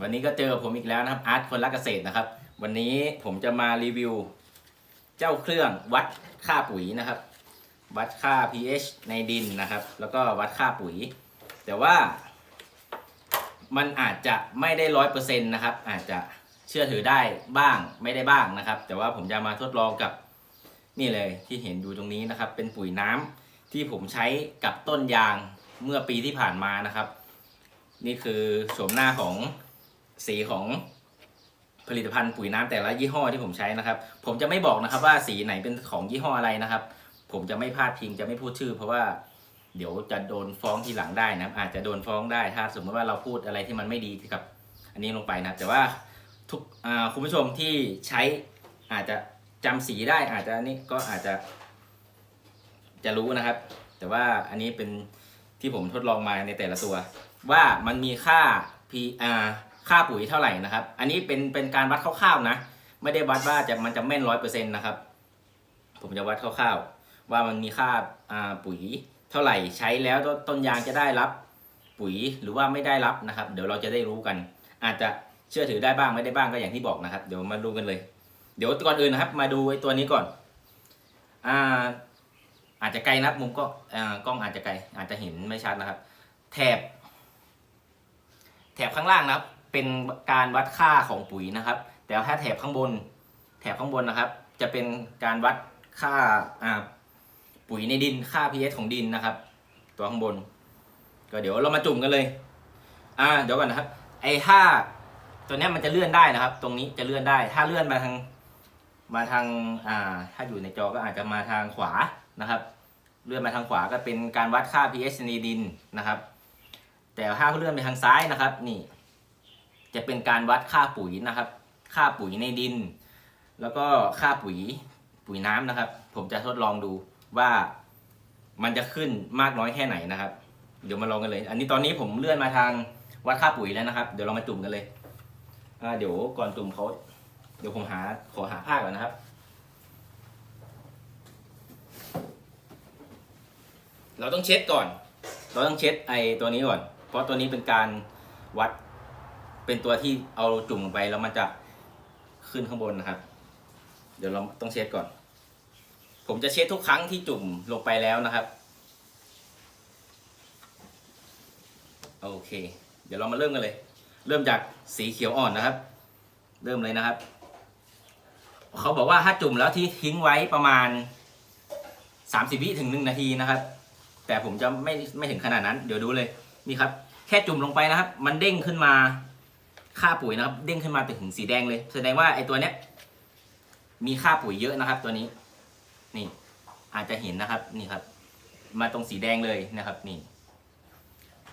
วันนี้ก็เจอผมอีกแล้วนะครับอาร์ตคนรักเกษตรนะครับ วันนี้ผมจะมารีวิว เจ้าเครื่องวัดค่าปุ๋ยนะครับ วัดค่า pH ในดินนะครับ แล้วก็วัดค่าปุ๋ย แต่ว่า มันอาจจะไม่ได้ร้อยเปอร์เซ็นต์นะครับ อาจจะเชื่อถือได้บ้างไม่ได้บ้างนะครับ แต่ว่าผมจะมาทดลองกับนี่เลยที่เห็นอยู่ตรงนี้นะครับ เป็นปุ๋ยน้ำที่ผมใช้กับต้นยางเมื่อปีที่ผ่านมานะครับ นี่คือโฉมหน้าของ สีของผลิตภัณฑ์ปุ๋ยน้ำแต่ละยี่ห้อที่ผมใช้นะครับ ผมจะไม่บอกนะครับว่าสีไหนเป็นของยี่ห้ออะไรนะครับ ผมจะไม่พลาดพิงจะไม่พูดชื่อ เพราะว่าเดี๋ยวจะโดนฟ้องทีหลังได้นะอาจจะโดนฟ้องได้ถ้าสมมติว่าเราพูดอะไรที่มันไม่ดีกับ อันนี้ลงไปนะแต่ว่าทุกคุณผู้ชมที่ใช้อาจจะจำสีได้อาจจะอันนี้ก็อาจจะจะรู้นะครับ แต่ว่าอันนี้เป็นที่ผมทดลองมาในแต่ละตัว ว่ามันมีค่า P อ่า ค่าปุ๋ยเท่าไหร่นะครับ อันนี้เป็นเป็นการวัดคร่าวๆนะ ไม่ได้วัดว่าจะมันจะแม่นร้อยเปอร์เซ็นต์นะครับ ผมจะวัดคร่าวๆ ว่ามันมีค่าปุ๋ยเท่าไหร่ใช้แล้วต้นยางจะได้รับปุ๋ยหรือว่าไม่ได้รับนะครับ เดี๋ยวเราจะได้รู้กัน อาจจะเชื่อถือได้บ้างไม่ได้บ้างก็อย่างที่บอกนะครับ เดี๋ยวมาดูกันเลย เดี๋ยวก่อนอื่นนะครับ มาดูไอ้ตัวนี้ก่อนอ่าอาจจะไกลนะมุมก็อ่ากล้องอาจจะไกล อาจจะเห็นไม่ชัดนะครับ แถบ แถบข้างล่างนะครับ เป็นการวัดค่าของปุ๋ยนะครับ แต่ถ้าแถบข้างบน แถบข้างบนนะครับ จะเป็นการวัดค่าอ่าปุ๋ยในดินค่า pH ของดินนะครับ ตัวข้างบน ก็เดี๋ยวเรามาจุ่มกันเลย อ่าเดี๋ยวก่อนนะครับ ไอ้ถ้าตัวนี้มันจะเลื่อนได้นะครับ ตรงนี้จะเลื่อนได้ ถ้าเลื่อนมาทางมาทางอ่าถ้าอยู่ในจอก็อาจจะมาทางขวานะครับ เลื่อนมาทางขวาก็เป็นการวัดค่า pH ในดินนะครับ แต่ถ้าเลื่อนไปทางซ้ายนะครับ นี่ จะเป็นการวัดค่าปุ๋ยนะครับ ค่าปุ๋ยในดิน แล้วก็ค่าปุ๋ยปุ๋ยน้ำนะครับ ผมจะทดลองดูว่ามันจะขึ้นมากน้อยแค่ไหนนะครับ เดี๋ยวมาลองกันเลย อันนี้ตอนนี้ผมเลื่อนมาทางวัดค่าปุ๋ยแล้วนะครับ เดี๋ยวเรามาจุ่มกันเลยอ่าเดี๋ยวก่อนจุ่มเขาเดี๋ยวผมหาขอหาผ้าก่อนนะครับ เราต้องเช็ดก่อน เราต้องเช็ดไอตัวนี้ก่อน เพราะตัวนี้เป็นการวัด เป็นตัวที่เอาจุ่มลงไปแล้วมันจะขึ้นข้างบนนะครับ เดี๋ยวเราต้องเช็ดก่อน ผมจะเช็ดทุกครั้งที่จุ่มลงไปแล้วนะครับ โอเค เดี๋ยวเรามาเริ่มกันเลย เริ่มจากสีเขียวอ่อนนะครับ เริ่มเลยนะครับ เขาบอกว่าถ้าจุ่มแล้วที่ทิ้งไว้ประมาณ30วิถึง1นาทีนะครับ แต่ผมจะไม่ไม่ถึงขนาดนั้น เดี๋ยวดูเลยนี่ครับ แค่จุ่มลงไปนะครับ มันเด้งขึ้นมา ค่าปุ๋ยนะครับ เด้งขึ้นมาถึงสีแดงเลย แสดงว่าไอ้ตัวเนี้ยมีค่าปุ๋ยเยอะนะครับ ตัวนี้ นี่ อาจจะเห็นนะครับ นี่ครับ มาตรงสีแดงเลยนะครับ นี่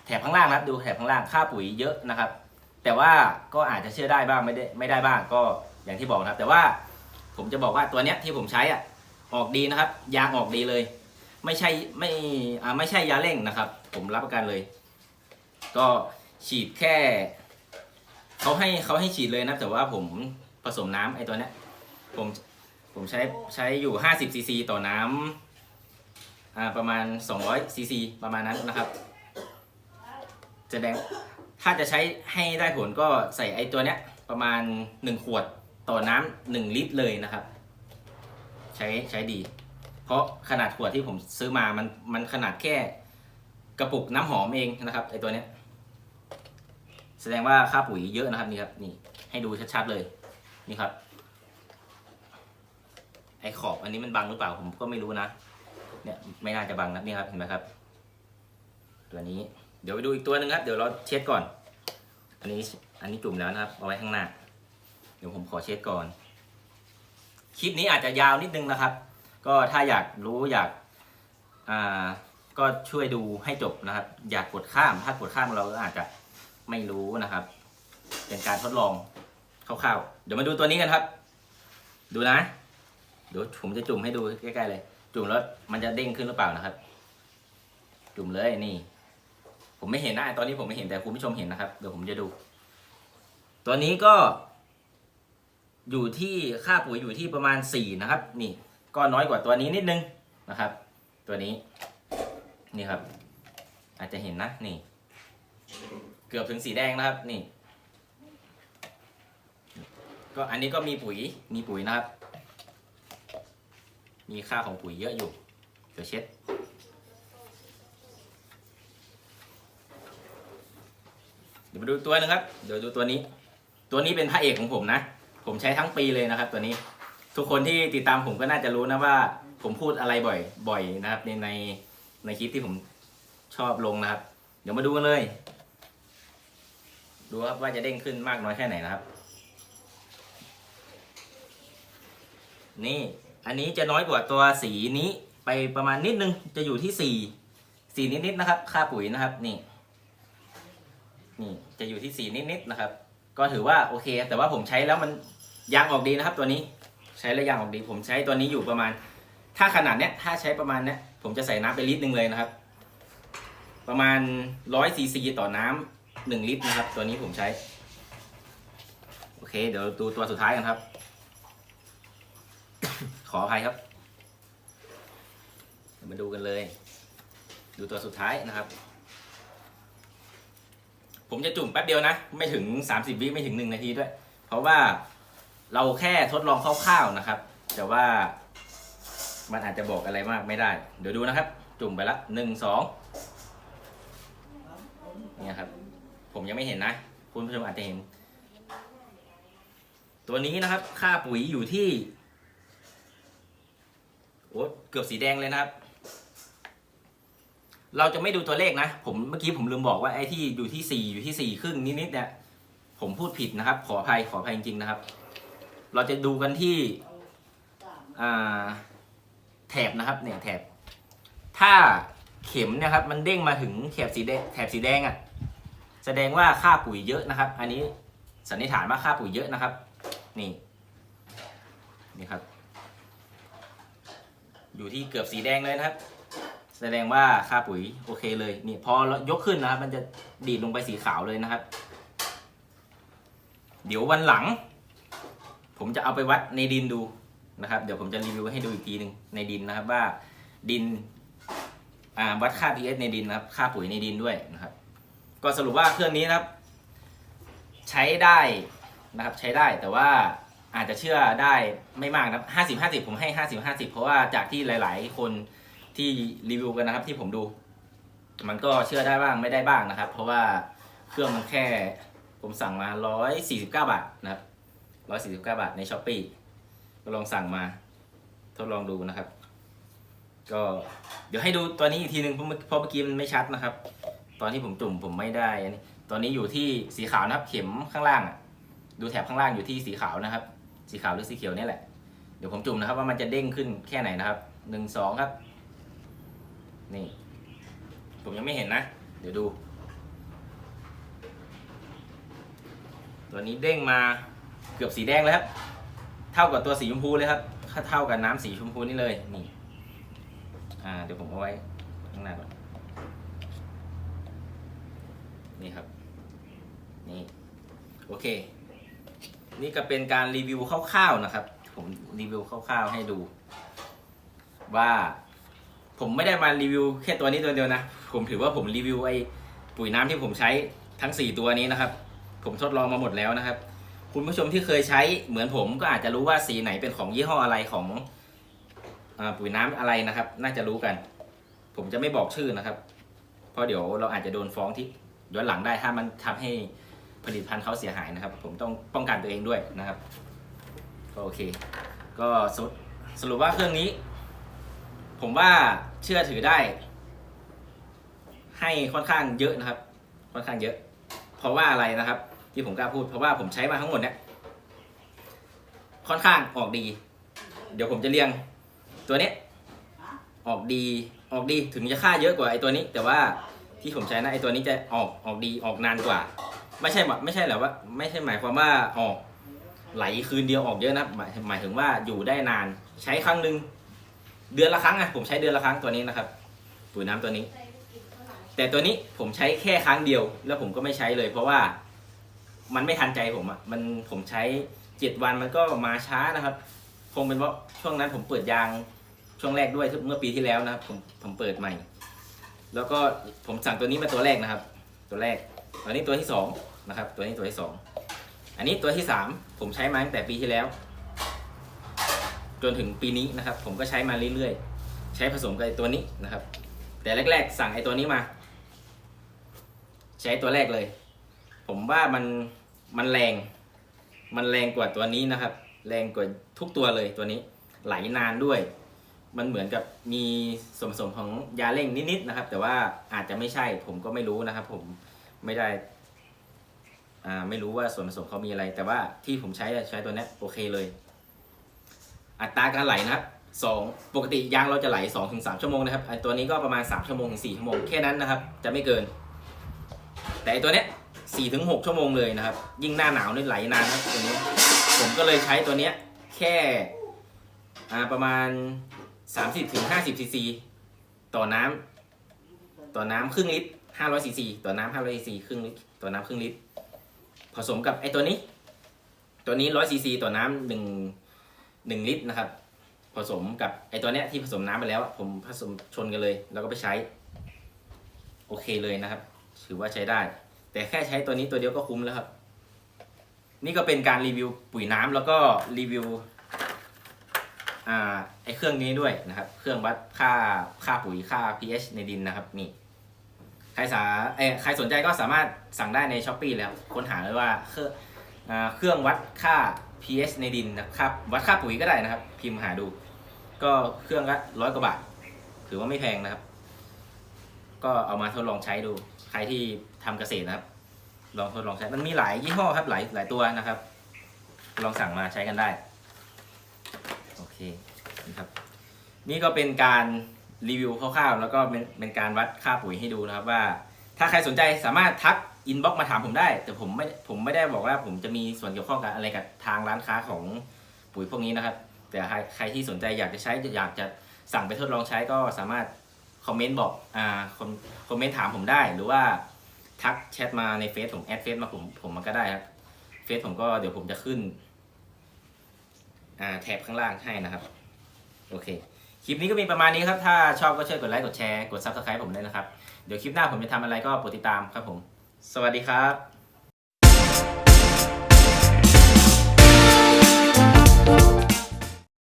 แถบข้างล่างนะครับ ดูแถบข้างล่างค่าปุ๋ยเยอะนะครับ แต่ว่าก็อาจจะเชื่อได้บ้างไม่ได้ไม่ได้บ้างก็อย่างที่บอกนะครับ แต่ว่าผมจะบอกว่าตัวเนี้ยที่ผมใช้อะออกดีนะครับ ยางออกดีเลย ไม่ใช่ไม่ไม่ใช่ยาเร่งนะครับ ผมรับประกันเลย ก็ฉีดแค่ เขาให้เขาให้ฉีดเลยนะ แต่ว่าผมผสมน้ำไอ้ตัวเนี้ยผมผมใช้ใช้อยู่ 50ซีซีต่อน้ำอ่าประมาณ 200ซีซีประมาณนั้นนะครับ จะแดงถ้าจะใช้ให้ได้ผลก็ใส่ไอ้ตัวเนี้ยประมาณ 1 ขวดต่อน้ำหนึ่งลิตรเลยนะครับ ใช้ใช้ดี เพราะขนาดขวดที่ผมซื้อมามันมันขนาดแค่กระปุกน้ำหอมเองนะครับไอตัวเนี้ย แสดงว่าค่าปุ๋ยเยอะนะครับนี่ครับนี่ให้ดูชัดๆเลยนี่ครับ ไอขอบอันนี้มันบังหรือเปล่าผมก็ไม่รู้นะ เนี่ยไม่น่าจะบังนะนี่ครับเห็นไหมครับ ตัวนี้เดี๋ยวไปดูอีกตัวหนึ่งครับ เดี๋ยวเราเช็ดก่อน อันนี้อันนี้จุ่มแล้วนะครับเอาไว้ข้างหน้า เดี๋ยวผมขอเช็ดก่อน คลิปนี้อาจจะยาวนิดนึงนะครับ ก็ถ้าอยากรู้อยากอ่าก็ช่วยดูให้จบนะครับ อยากกดข้ามถ้ากดข้ามเราก็อาจจะ ไม่รู้นะครับ เป็นการทดลองคร่าวๆเดี๋ยวมาดูตัวนี้กันครับ ดูนะเดี๋ยวผมจะจุ่มให้ดูใกล้ๆเลย จุ่มแล้วมันจะเด้งขึ้นหรือเปล่านะครับ จุ่มเลยนี่ ผมไม่เห็นนะตอนนี้ผมไม่เห็นแต่คุณผู้ชมเห็นนะครับเดี๋ยวผมจะดู ตัวนี้ก็ อยู่ที่ค่าปุ๋ยอยู่ที่ประมาณ4นะครับ นี่ ก็น้อยกว่าตัวนี้นิดนึงนะครับ ตัวนี้ นี่ครับ อาจจะเห็นนะนี่ เกือบถึงสีแดงนะครับนี่ ก็อันนี้ก็มีปุ๋ยมีปุ๋ยนะครับ มีค่าของปุ๋ยเยอะอยู่เดี๋ยวเช็ดเดี๋ยวมาดูตัวหนึงครับเดี๋ยวดูตัวนี้ ตัวนี้เป็นพระเอกของผมนะ ผมใช้ทั้งปีเลยนะครับ ตัวนี้ ทุกคนที่ติดตามผมก็น่าจะรู้นะว่า ผมพูดอะไรบ่อยบ่อยนะครับในในในคลิปที่ผมชอบลงนะครับ เดี๋ยวมาดูกันเลย ดูครับว่าจะเด้งขึ้นมากน้อยแค่ไหนนะครับ นี่อันนี้จะน้อยกว่าตัวสีนี้ไปประมาณนิดนึงจะอยู่ที่สี่สี่นิดๆนะครับ ค่าปุ๋ยนะครับนี่นี่จะอยู่ที่สี่นิดๆนะครับ ก็ถือว่าโอเค แต่ว่าผมใช้แล้วมันยางออกดีนะครับ ตัวนี้ใช้แล้วยางออกดี ผมใช้ตัวนี้อยู่ประมาณ ถ้าขนาดเนี้ยถ้าใช้ประมาณเนี้ยผมจะใส่น้ำไปลิตรหนึ่งเลยนะครับ ประมาณร้อยซีซีต่อน้ำ หนึ่งลิตรนะครับ ตัวนี้ผมใช้ โอเค เดี๋ยวดูตัวสุดท้ายกันครับ ขออภัยครับ มาดูกันเลย ดูตัวสุดท้ายนะครับ ผมจะจุ่มแป๊บเดียวนะ ไม่ถึงสามสิบวิไม่ถึง 1 นาทีด้วย เพราะว่าเราแค่ทดลองคร่าวๆนะครับ แต่ว่ามันอาจจะบอกอะไรมากไม่ได้ เดี๋ยวดูนะครับ จุ่มไปละหนึ่งสองเนี่ยครับ ผมยังไม่เห็นนะ คุณผู้ชมอาจจะเห็น ตัวนี้นะครับ ค่าปุ๋ยอยู่ที่โอ้เกือบสีแดงเลยนะครับ เราจะไม่ดูตัวเลขนะ ผมเมื่อกี้ผมลืมบอกว่าไอ้ที่อยู่ที่สี่อยู่ที่สี่ครึ่งนิดๆเนี่ยผมพูดผิดนะครับ ขออภัยขออภัยจริงๆนะครับ เราจะดูกันที่แถบนะครับเนี่ยแถบ ถ้าเข็มนะครับ มันเด้งมาถึงแถบสีแดงแถบสีแดงอะ่ะ แสดงว่าค่าปุ๋ยเยอะนะครับ อันนี้สันนิษฐานว่าค่าปุ๋ยเยอะนะครับ นี่นี่ครับ อยู่ที่เกือบสีแดงเลยนะครับ แสดงว่าค่าปุ๋ยโอเคเลยนี่พอยกขึ้นนะครับ มันจะดีดลงไปสีขาวเลยนะครับ เดี๋ยววันหลัง ผมจะเอาไปวัดในดินดูนะครับ เดี๋ยวผมจะรีวิวให้ดูอีกทีหนึ่งในดินนะครับว่าดินวัดค่า pH ในดินนะครับ ค่าปุ๋ยในดินด้วยนะครับ ก็สรุปว่าเครื่องนี้นะครับ ใช้ได้นะครับใช้ได้แต่ว่าอาจจะเชื่อได้ไม่มากนะครับห้าสิบห้าสิบผมให้ห้าสิบห้าสิบเพราะว่าจากที่หลาย ๆ คนที่รีวิวกันนะครับที่ผมดู มันก็เชื่อได้บ้างไม่ได้บ้างนะครับ เพราะว่าเครื่องมันแค่ผมสั่งมาร้อยสี่สิบเก้าบาทนะครับร้อยสี่สิบเก้าบาทในช้อปปีก็ลองสั่งมา ทดลองดูนะครับ ก็เดี๋ยวให้ดูตัวนี้อีกทีหนึ่งเพราะเมื่อกี้มันไม่ชัดนะครับ ตอนที่ผมจุ่มผมไม่ได้อันนี้ตอนนี้อยู่ที่สีขาวนะครับ เข็มข้างล่างอะ ดูแถบข้างล่างอยู่ที่สีขาวนะครับ สีขาวหรือสีเขียวนี่แหละ เดี๋ยวผมจุ่มนะครับ ว่ามันจะเด้งขึ้นแค่ไหนนะครับหนึ่งสองครับ นี่ ผมยังไม่เห็นนะ เดี๋ยวดู ตัวนี้เด้งมาเกือบสีแดงเลยครับ เท่ากับตัวสีชมพูเลยครับเท่ากับน้ำสีชมพูนี่เลย นี่ อ่า เดี๋ยวผมเอาไว้ข้างหน้าก่อน นี่ครับ นี่ โอเค นี่ก็เป็นการรีวิวคร่าวๆนะครับ ผมรีวิวคร่าวๆให้ดู ว่าผมไม่ได้มารีวิวแค่ตัวนี้ตัวเดียวนะ ผมถือว่าผมรีวิวไอ้ปุ๋ยน้ำที่ผมใช้ทั้ง 4 ตัวนี้นะครับ ผมทดลองมาหมดแล้วนะครับ คุณผู้ชมที่เคยใช้เหมือนผมก็อาจจะรู้ว่าสีไหนเป็นของยี่ห้ออะไรของอปุ๋ยน้ำอะไรนะครับ น่าจะรู้กัน ผมจะไม่บอกชื่อนะครับ เพราะเดี๋ยวเราอาจจะโดนฟ้องที่ ย้อนหลังได้ถ้ามันทำให้ผลิตภัณฑ์เขาเสียหายนะครับ ผมต้องป้องกันตัวเองด้วยนะครับก็โอเค ก็สรุปสรุปว่าเครื่องนี้ ผมว่าเชื่อถือได้ ให้ค่อนข้างเยอะนะครับ ค่อนข้างเยอะ เพราะว่าอะไรนะครับ ที่ผมกล้าพูดเพราะว่าผมใช้มาทั้งหมดเนี่ยค่อนข้างออกดี เดี๋ยวผมจะเรียงตัวเนี้ออกดีออกดีถึงจะค่าเยอะกว่าไอ้ตัวนี้ แต่ว่า ที่ผมใช้นะไอ้ตัวนี้จะออกออกดีออกนานกว่า ไม่ใช่แบบไม่ใช่แหละว่า ไม่ใช่หมายความว่าออกไหลคืนเดียวออกเยอะนะหมายหมายถึงว่าอยู่ได้นานใช้ครั้งหนึ่งเดือนละครั้งอะผมใช้เดือนละครั้งตัวนี้นะครับปุ๋ยน้ำตัวนี้ แต่ตัวนี้ผมใช้แค่ครั้งเดียว แล้วผมก็ไม่ใช้เลย เพราะว่ามันไม่ทันใจผมอะมันผมใช้เจ็ดวันมันก็มาช้านะครับ คงเป็นเพราะช่วงนั้นผมเปิดยางช่วงแรกด้วยเมื่อปีที่แล้วนะครับผมผมเปิดใหม่ แล้วก็ผมสั่งตัวนี้มาตัวแรกนะครับ ตัวแรกตัวนี้ตัวที่สองนะครับ ตัวนี้ตัวที่สองอันนี้ตัวที่สามผมใช้มาตั้งแต่ปีที่แล้ว จนถึงปีนี้นะครับ ผมก็ใช้มาเรื่อยๆ ใช้ผสมกับตัวนี้นะครับ แต่แรก ๆ สั่งไอ้ตัวนี้มา ใช้ตัวแรกเลย ผมว่ามันมันแรง มันแรงกว่าตัวนี้นะครับ แรงกว่าทุกตัวเลยตัวนี้ ไหลนานด้วย มันเหมือนกับมีส่วนผสมของยาเร่งนิดๆนะครับ แต่ว่าอาจจะไม่ใช่ผมก็ไม่รู้นะครับ ผมไม่ได้อ่าไม่รู้ว่าส่วนผสมเขามีอะไร แต่ว่าที่ผมใช้ใช้ตัวนี้โอเคเลย อัตราการไหลนะครับสองปกติยางเราจะไหล2อถึงสชั่วโมงนะครับไอตัวนี้ก็ประมาณ3ชั่วโมงถึง4ชั่วโมงแค่นั้นนะครับ จะไม่เกิน แต่ไอตัวเนี้ย4ถึง6ชั่วโมงเลยนะครับ ยิ่งหน้าหนาวนี่ไหลนานนะครับตัวนี้ ผมก็เลยใช้ตัวเนี้ยแค่อ่าประมาณ 30ถึง50ซีซีต่อน้ำต่อน้ำครึ่งลิตร500ซีซีต่อน้ำ500ซีซีครึ่งลิตรต่อน้ำครึ่งลิตร ผสมกับไอตัวนี้ ตัวนี้100ซีซีต่อน้ำหนึ่งหนึ่งลิตรนะครับ ผสมกับไอตัวเนี้ยที่ผสมน้ำไปแล้ว ผมผสมชนกันเลย แล้วก็ไปใช้ โอเคเลยนะครับ ถือว่าใช้ได้ แต่แค่ใช้ตัวนี้ตัวเดียวก็คุ้มแล้วครับ นี่ก็เป็นการรีวิวปุ๋ยน้ำแล้วก็รีวิว ไอเครื่องนี้ด้วยนะครับ เครื่องวัดค่าค่าปุ๋ยค่า pH ในดินนะครับนี่ใครสาเอใครสนใจก็สามารถสั่งได้ในช้อปปีแล้วค้นหาเลยว่าเครื่องเครื่องวัดค่า pH ในดินนะครับวัดค่าปุ๋ยก็ได้นะครับ พิมพ์หาดู ก็เครื่องละร้อยกว่าบาทถือว่าไม่แพงนะครับ ก็เอามาทดลองใช้ดู ใครที่ทำเกษตรนะครับ ลองทดลองใช้มันมีหลายยี่ห้อครับหลายหลายตัวนะครับ ลองสั่งมาใช้กันได้ เคนะครับนี่ก็เป็นการรีวิวคร่าวๆ แล้วก็เป็นเป็นการวัดค่าปุ๋ยให้ดูนะครับว่า ถ้าใครสนใจสามารถทักอินบ็อกมาถามผมได้ แต่ผมไม่ผมไม่ได้บอกว่าผมจะมีส่วนเกี่ยวข้องกับอะไรกับทางร้านค้าของปุ๋ยพวกนี้นะครับ แต่ใครใครที่สนใจอยากจะใช้อยากจะสั่งไปทดลองใช้ก็สามารถคอมเมนต์บอกอ่าคอมคอมเมนต์ถามผมได้ หรือว่าทักแชทมาในเฟซผมแอดเฟซมาผมผมมันก็ได้ครับเฟซผมก็เดี๋ยวผมจะขึ้น แท็บข้างล่างให้นะครับ โอเค คลิปนี้ก็มีประมาณนี้ครับ ถ้าชอบก็ช่วยกดไลค์ กดแชร์ กด Subscribe ผมด้วยนะครับ เดี๋ยวคลิปหน้าผมจะทำอะไรก็โปรดติดตามครับผม สวัสดีครับ